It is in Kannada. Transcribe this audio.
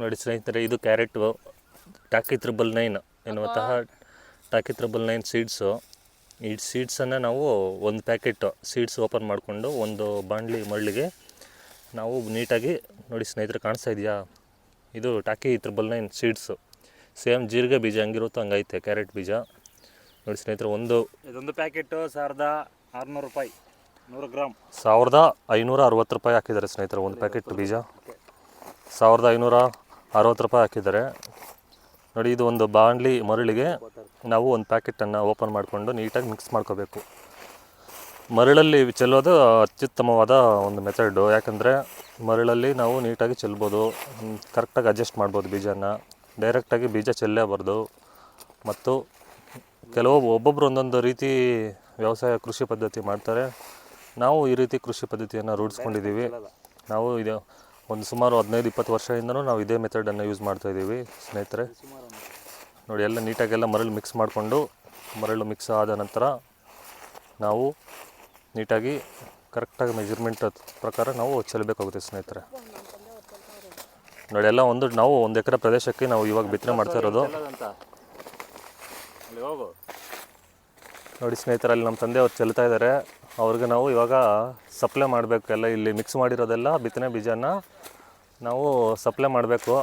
ನೋಡಿ ಸ್ನೇಹಿತರೆ ಇದು ಕ್ಯಾರೆಟ್ ಟಾಕಿ ತ್ರಿಬಲ್ ನೈನ್ ಎನ್ನುವಂತಹ ಟಾಕಿ ತ್ರಿಬಲ್ ನೈನ್ ಸೀಡ್ಸು ಈ ಸೀಡ್ಸನ್ನು ನಾವು ಒಂದು ಪ್ಯಾಕೆಟ್ ಸೀಡ್ಸ್ ಓಪನ್ ಮಾಡಿಕೊಂಡು ಒಂದು ಬಾಂಡ್ಲಿ ಮರಳಿಗೆ ನಾವು ನೀಟಾಗಿ ನೋಡಿ ಸ್ನೇಹಿತರೆ ಕಾಣಿಸ್ತಾ ಇದೆಯಾ? ಇದು Taki triple nine seeds same ಜೀರಿಗೆ ಬೀಜ ಹಂಗಿರುತ್ತೋ ಹಂಗೈತೆ ಕ್ಯಾರೆಟ್ ಬೀಜ. ನೋಡಿ ಸ್ನೇಹಿತರೆ ಒಂದು ಇದೊಂದು ಪ್ಯಾಕೆಟ್ ಸಾವಿರದ ಆರುನೂರು ರೂಪಾಯಿ ನೂರು ಗ್ರಾಮ್. ಸಾವಿರದ ಐನೂರ ಅರವತ್ತು ರೂಪಾಯಿ ಹಾಕಿದ್ದಾರೆ ಸ್ನೇಹಿತರೆ ಒಂದು ಪ್ಯಾಕೆಟ್ ಬೀಜ. ಸಾವಿರದ ಐನೂರ ಅರವತ್ತು ರೂಪಾಯಿ ಹಾಕಿದ್ದಾರೆ. ನೋಡಿ, ಇದು ಒಂದು ಬಾಣಲಿ ಮರಳಿಗೆ ನಾವು ಒಂದು ಪ್ಯಾಕೆಟನ್ನು ಓಪನ್ ಮಾಡಿಕೊಂಡು ನೀಟಾಗಿ ಮಿಕ್ಸ್ ಮಾಡ್ಕೋಬೇಕು. ಮರಳಲ್ಲಿ ಚೆಲ್ಲೋದು ಅತ್ಯುತ್ತಮವಾದ ಒಂದು ಮೆಥಡು ಯಾಕಂದರೆ ಮರಳಲ್ಲಿ ನಾವು ನೀಟಾಗಿ ಚೆಲ್ಬೋದು ಕರೆಕ್ಟಾಗಿ ಅಡ್ಜಸ್ಟ್ ಮಾಡ್ಬೋದು ಬೀಜನ. ಡೈರೆಕ್ಟಾಗಿ ಬೀಜ ಚೆಲ್ಲೇಬಾರ್ದು. ಮತ್ತು ಕೆಲವು ಒಬ್ಬೊಬ್ಬರು ಒಂದೊಂದು ರೀತಿ ವ್ಯವಸಾಯ, ಕೃಷಿ ಪದ್ಧತಿ ಮಾಡ್ತಾರೆ. ನಾವು ಈ ರೀತಿ ಕೃಷಿ ಪದ್ಧತಿಯನ್ನು ರೂಢಿಸ್ಕೊಂಡಿದ್ದೀವಿ. ನಾವು ಇದು ಒಂದು ಸುಮಾರು ಹದಿನೈದು, ಇಪ್ಪತ್ತು ವರ್ಷದಿಂದನೂ ನಾವು ಇದೇ ಮೆಥಡನ್ನು ಯೂಸ್ ಮಾಡ್ತಾಯಿದ್ದೀವಿ ಸ್ನೇಹಿತರೆ. ನೋಡಿ, ಎಲ್ಲ ನೀಟಾಗೆಲ್ಲ ಮರಳು ಮಿಕ್ಸ್ ಮಾಡಿಕೊಂಡು, ಮರಳು ಮಿಕ್ಸ್ ಆದ ನಂತರ ನಾವು ನೀಟಾಗಿ ಕರೆಕ್ಟಾಗಿ ಮೆಜರ್ಮೆಂಟ್ ಪ್ರಕಾರ ನಾವು ಚೆಲ್ಲಬೇಕಾಗುತ್ತೆ ಸ್ನೇಹಿತರೆ. ನೋಡಿ, ಎಲ್ಲ ಒಂದು, ನಾವು ಒಂದು ಎಕರೆ ಪ್ರದೇಶಕ್ಕೆ ನಾವು ಇವಾಗ ಬಿತ್ತನೆ ಮಾಡ್ತಾ ಇರೋದು. ನೋಡಿ, ಸ್ನೇಹಿತರೆ, ಅಲ್ಲಿ ನಮ್ಮ ತಂದೆ ಅವ್ರು ಚೆಲ್ತಾ ಇದ್ದಾರೆ. ಅವ್ರಿಗೆ ನಾವು ಇವಾಗ ಸಪ್ಲೈ ಮಾಡಬೇಕು ಎಲ್ಲ ಇಲ್ಲಿ ಮಿಕ್ಸ್ ಮಾಡಿರೋದೆಲ್ಲ ಬಿತ್ತನೆ ಬೀಜನ ನಾವು ಸಪ್ಲೈ ಮಾಡಬೇಕು.